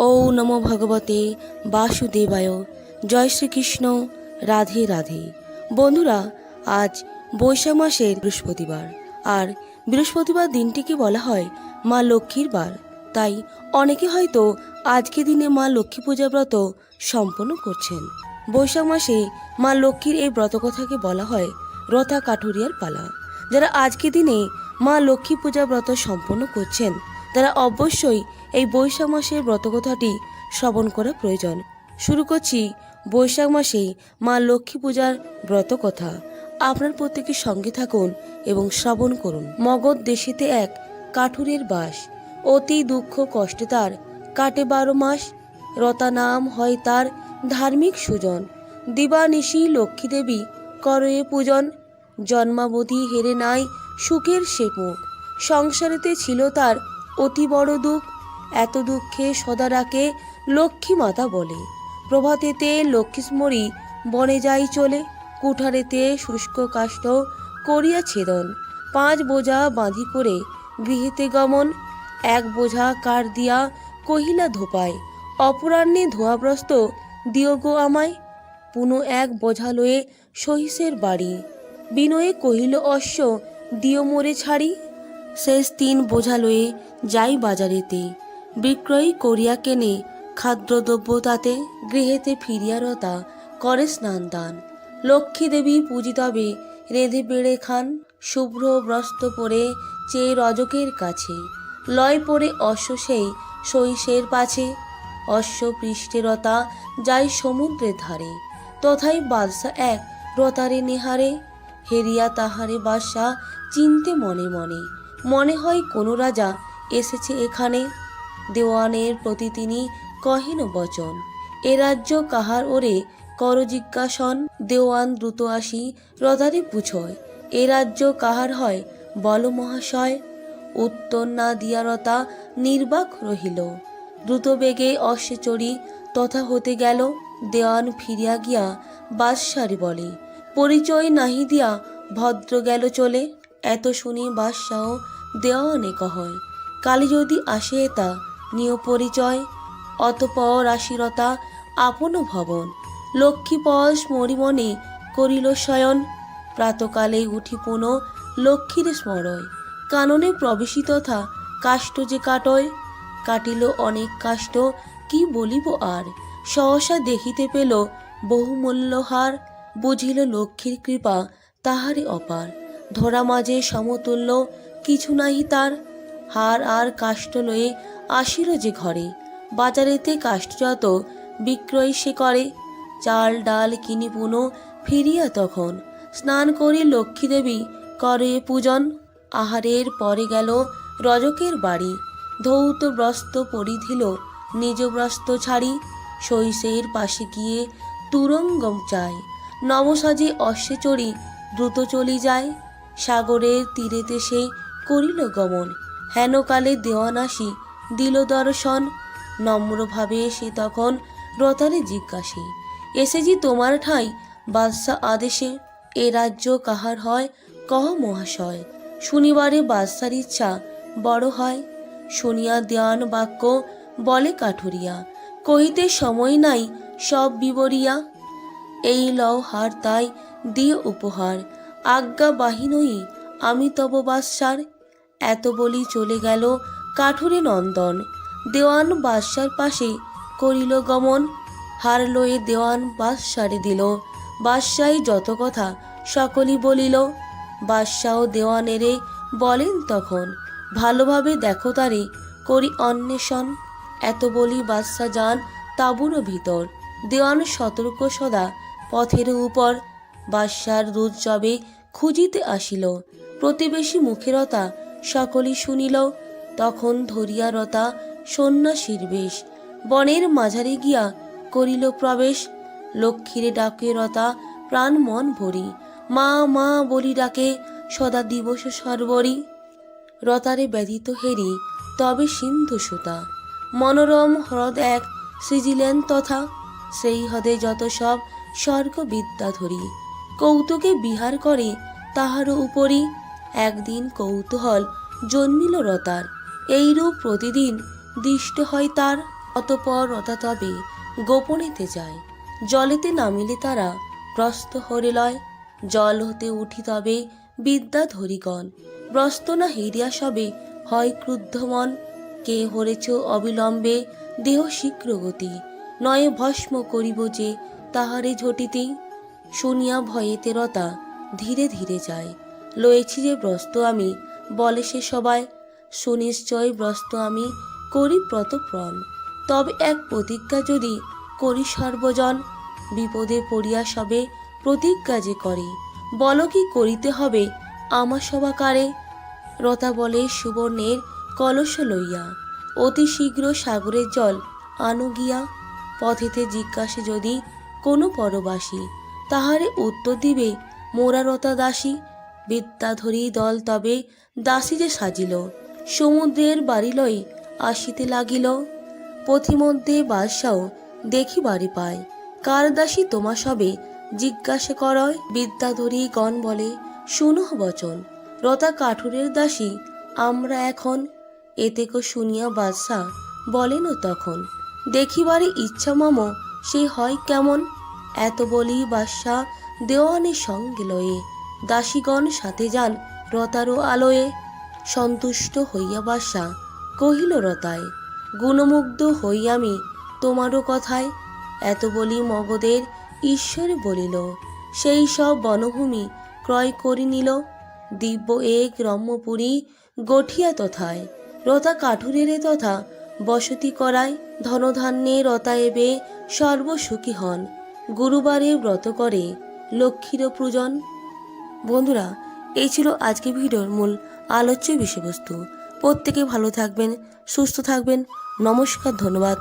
ও নমো ভগবতে বাসুদেবায়। জয় শ্রীকৃষ্ণ। রাধে রাধে। বন্ধুরা, আজ বৈশাখ মাসের বৃহস্পতিবার। আর বৃহস্পতিবার দিনটিকে বলা হয় মা লক্ষ্মীর বার। তাই অনেকে হয়তো আজকে দিনে মা লক্ষ্মী পূজা ব্রত সম্পন্ন করছেন। বৈশাখ মাসে মা লক্ষ্মীর এই ব্রতকথাকে বলা হয় রথা কাঠুরিয়ার পালা। যারা আজকে দিনে মা লক্ষ্মী পূজা ব্রত সম্পন্ন করছেন তারা অবশ্যই এই বৈশাখ মাসের ব্রতকথাটি শ্রবণ করা প্রয়োজন। শুরু করছি বৈশাখ মাসেই মা লক্ষ্মী পূজার ব্রতকথা। আপনার প্রত্যেকের সঙ্গে থাকুন এবং শ্রবণ করুন। মগধ দেশেতে এক কাঠুরের বাস। অতি দুঃখ কষ্টে তার কাটে বারো মাস। রতা নাম হয় তার ধার্মিক সুজন। দিবানিশি লক্ষ্মী দেবী করয়ে পূজন। জন্মাবধি হেরে নাই সুখের সে মুখ। সংসারেতে ছিল তার অতি বড় দুঃখ। এত দুঃখে সদা রাখে লক্ষ্মী মাতা বলে। প্রভাতেতে লক্ষ্মী স্মরি বনে যাই চলে। কুঠারেতে শুষ্ক কাষ্ঠ করিয়া ছেদন। পাঁচ বোঝা বাঁধি করে গৃহেতে গমন। এক বোঝা কার দিয়া কহিলা ধোপায়। অপরাহ্নে ধোয়াব্রস্ত দিও গো আমায়। পুনঃ এক বোঝা লয়ে সহিসের বাড়ি। বিনয়ে কহিল, অশ্ব, দিও মোরে ছাড়ি। শেষ তিন বোঝা লয়ে যাই বাজারেতে। বিক্রয় করিয়া কেনে খাদ্যদ্রব্য তাতে গৃহেতে ফিরিয়া রতা করে স্নান দান লক্ষ্মী দেবী পূজিতবে রেঁধে বেড়ে খান শুভ্র ব্রস্ত পরে চেয়ে রজকের কাছে। লয় পরে অশ্ব সেই শৈশের পাছে। অশ্ব পৃষ্ঠে রতা যায় সমুদ্রের ধারে। তথাই বাদশা এক রতারে নেহারে, হেরিয়া তাহারে বাদশা চিনতে মনে মনে। মনে হয় কোনো রাজা এসেছে এখানে। দেওয়ানের প্রতি তিনি কহেন বচন। এ রাজ্য কাহার ওরে কর জিজ্ঞাসন? দেওয়ান দ্রুত আসি রদারে পুছয়। এ রাজ্য কাহার হয়? বল মহাশয়। উত্তর না দিয়া রতা নির্বাক রহিল। দ্রুত বেগে অশ্বে তথা হতে গেল, দেওয়ান ফিরিয়া গিয়া বাদশারি বলে। পরিচয় নাহি দিয়া ভদ্র গেল চলে। এত শুনি বাদশাহ দেওয়ানে হয় কালি যদি আসে তা নিয় পরিচয়, অতপর আশিরতা আপন ভবন। লক্ষ্মী পশ মরিমনে করিল শয়ন, প্রাতকালে উঠি পুনঃ লক্ষ্মীর স্মরয়। কাননে প্রবেশী তথা কাষ্ট যে কাটয়, কাটিল অনেক কাষ্ট, কি বলিব আর? সহসা দেখিতে পেল বহুমূল্য হার, বুঝিল লক্ষ্মীর কৃপা তাহারে অপার। ধরা মাঝে সমতুল্য, কিছু নাহি তার। হার আর কাষ্ঠ লয়ে আসিল যে ঘরে। বাজারেতে কাষ্ঠজাত বিক্রয় সে করে। চাল, ডাল, কিনি পুনো ফিরিয়া তখন। স্নান করি লক্ষ্মী দেবী করে পূজন। আহারের পরে গেল রজকের বাড়ি। ধৌত ব্রস্ত পরিধিল নিজ ব্রস্ত ছাড়ি। শৈশের পাশে গিয়ে তুরঙ্গম চায়। নবসাজে অশ্বে চড়ি দ্রুত চলি যায়। সাগরের তীরেতে সে করিল গমন। হেনকালে দেওয়ান আসি দিল দর্শন। নম্রভাবে সে তখন রতারে জিজ্ঞাসে, এসেছি তোমার ঠাঁই? বাদশা আদেশে এ রাজ্য কাহার হয়? কহ মহাশয়, শনিবারে বাদশার ইচ্ছা বড় হয় শুনিয়া দেওয়ান বাক্য বলে কাঠুরিয়া, কহিতে সময় নাই, সব বিবরিয়া। এই লও হার তাই, দিয়ে উপহার। আজ্ঞা বাহিনই আমি তব বাদশার এত বলি চলে গেল কাঠুরে নন্দন। দেওয়ান বাদশার পাশে করিল গমন। হার লয়ে দেওয়ান বাদশারে দিল। বাদশাই যত কথা সকলই বলিল। বাদশাহ দেওয়ানেরে বলেন তখন, ভালোভাবে দেখো তারে, করি অন্বেষণ। এত বলি বাদশা যান তাঁবুর ভিতর। দেওয়ান সতর্ক সদা পথের উপর বাদশার দুধ জবে খুঁজিতে আসিল। প্রতিবেশী মুখেরতা সকলই শুনিল। তখন ধরিয়া রতা সন্ন্যাসীর বেশ। বনের মাঝারে গিয়া করিল প্রবেশ। লক্ষ্মীরে ডাকে রতা প্রাণ মন ভরি। মা মা বলি ডাকে, সদা দিবস সর্বরি। রতারে ব্যথিত হেরি, তবে সিন্ধু সুতা। মনোরম হ্রদ এক, সৃজিলেন তথা। সেই হদে যত সব স্বর্গ বিদ্যা ধরি। কৌতুকে বিহার করে তাহারও উপরি একদিন কৌতূহল জন্মিল রতার। এইরূপ প্রতিদিন দৃষ্ট হয় তার, অতপর রতা তবে গোপনেতে যায়। জলেতে নামিলে তারা প্রস্ত হরে লয়, জল হতে উঠি তবে বিদ্যা ধরিগণ। ব্রস্ত না হিরিয়া সবে হয় ক্রুদ্ধ মন, কে হরেছ অবিলম্বে দেহ শীঘ্র গতি নয়ে ভস্ম করিব যে তাহারে ঝটিতে শুনিয়া ভয়েতে রতা ধীরে ধীরে যায়। লয়েছি যে ব্রস্ত আমি, বলে সে সবাই, সুনিশ্চয় ব্রস্ত আমি, করি প্রতপ্রণ। তবে এক প্রতিজ্ঞা যদি করি সর্বজন, বিপদে পড়িয়া সবে প্রতিজ্ঞা যে করে। বল কি করিতে হবে আমার সবাকারে রতা বলে, সুবর্ণের কলস লইয়া, অতি শীঘ্র সাগরের জল আনো গিয়া পথেতে জিজ্ঞাসে যদি কোনো পরবাসী তাহারে উত্তর দিবে মোরা রতা দাসী। বিদ্যাধরী দল তবে দাসী যে সাজিল, সমুদ্রের বাড়ি লই আসিতে লাগিল। পথিমধ্যে বাদশাও দেখি বাড়ি পায়। কার দাসী তোমা সবে? জিজ্ঞাসা করয় বিদ্যাধরী গণ বলে, শুনো বচন, রতা কাঠুরের দাসী, আমরা এখন এতেকো শুনিয়া বাদশাহ বলেন তখন দেখিবারে ইচ্ছা মম, সে হয় কেমন? এত বলি বাদশাহ দেওয়ানের সঙ্গে লয়ে। দাসীগণ সাথে যান রতারও আলোয়ে। সন্তুষ্ট হইয়া বাদশাহ কহিল, রতায়, গুণমুগ্ধ হই আমি তোমারও কথায়। এত বলি মগদের ঈশ্বরে বলিল, সেই সব বনভূমি ক্রয় করি নিল। দিব্য এক রম্যপুরী গঠিয়া তথায়। রতা কাঠুরেরে তথা বসতি করায় ধনধান্যে রতা এবে সর্বসুখী হন। গুরুবারে ব্রত করে লক্ষ্মীর পূজন। বন্ধুরা, এই ছিল আজকে ভিডিওর মূল আলোচ্য বিষয়বস্তু। প্রত্যেকে ভালো থাকবেন, সুস্থ থাকবেন। নমস্কার, ধন্যবাদ।